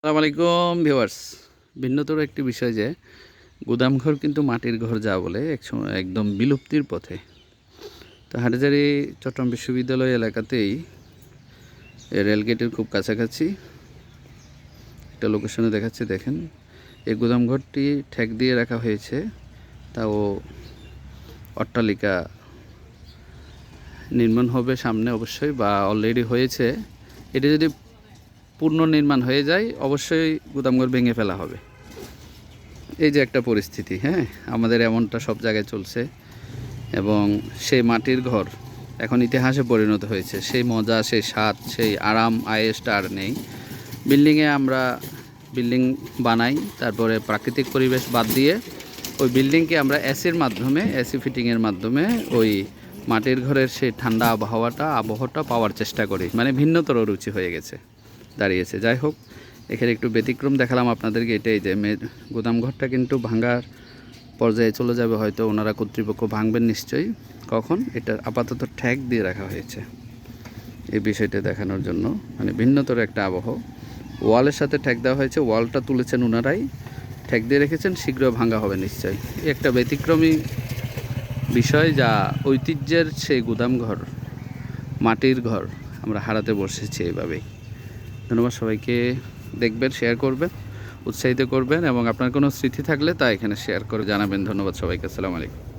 আসসালামু আলাইকুম ভিন্নতর একটি বিষয় যে, গুদামঘর কিন্তু মাটির ঘর যা বলে একসময় একদম বিলুপ্তির পথে। তো হাটাজারি চট্টগ্রাম বিশ্ববিদ্যালয় এলাকাতেই রেলগেটের খুব কাছাকাছি একটা লোকেশনে দেখাচ্ছে, দেখেন। এই গুদামঘরটি ঠেক দিয়ে রাখা হয়েছে, তাও অট্টালিকা নির্মাণ হবে সামনে অবশ্যই, বা অলরেডি হয়েছে। এটা যদি পূর্ণ নির্মাণ হয়ে যায়, অবশ্যই গুদামঘর ভেঙে ফেলা হবে। এই যে একটা পরিস্থিতি হ্যাঁ? আমাদের এমনটা সব জায়গায় চলছে এবং সেই মাটির ঘর এখন ইতিহাসে পরিণত হয়েছে। সেই মজা, সেই স্বাদ, সেই আরাম, আয়েসটা আর নেই। বিল্ডিংয়ে আমরা বিল্ডিং বানাই, তারপরে প্রাকৃতিক পরিবেশ বাদ দিয়ে ওই বিল্ডিংকে আমরা এসির মাধ্যমে, এসি ফিটিংয়ের মাধ্যমে ওই মাটির ঘরের সেই ঠান্ডা আবহাওয়াটা আবহাওয়াটা পাওয়ার চেষ্টা করি। মানে ভিন্নতর রুচি হয়ে গেছে। দাঁড়িয়েছে। যাই হোক, এখানে একটু ব্যতিক্রম দেখালাম আপনাদেরকে এটাই যে মে গুদামঘরটা কিন্তু ভাঙার পর্যায়ে চলে যাবে হয়তো ওনারা কর্তৃপক্ষ ভাঙবেন নিশ্চয়ই। কখন? এটা আপাতত ঠ্যাক দিয়ে রাখা হয়েছে এই বিষয়টা দেখানোর জন্য। মানে ভিন্নতর একটা আবহ। ওয়ালের সাথে ঠ্যাক দেওয়া হয়েছে, ওয়ালটা তুলেছেন ওনারাই ঠ্যাক দিয়ে রেখেছেন, শীঘ্র ভাঙা হবে নিশ্চয়ই। একটা ব্যতিক্রমী বিষয় যা ঐতিহ্যের সেই গুদামঘর মাটির ঘর আমরা হারাতে বসেছি এইভাবেই ধন্যবাদ সবাইকে দেখবেন শেয়ার করবেন, উৎসাহিত করবেন এবং আপনার কোনো স্মৃতি থাকলে তা এখানে শেয়ার করে জানাবেন। ধন্যবাদ সবাইকে, আসসালামু আলাইকুম।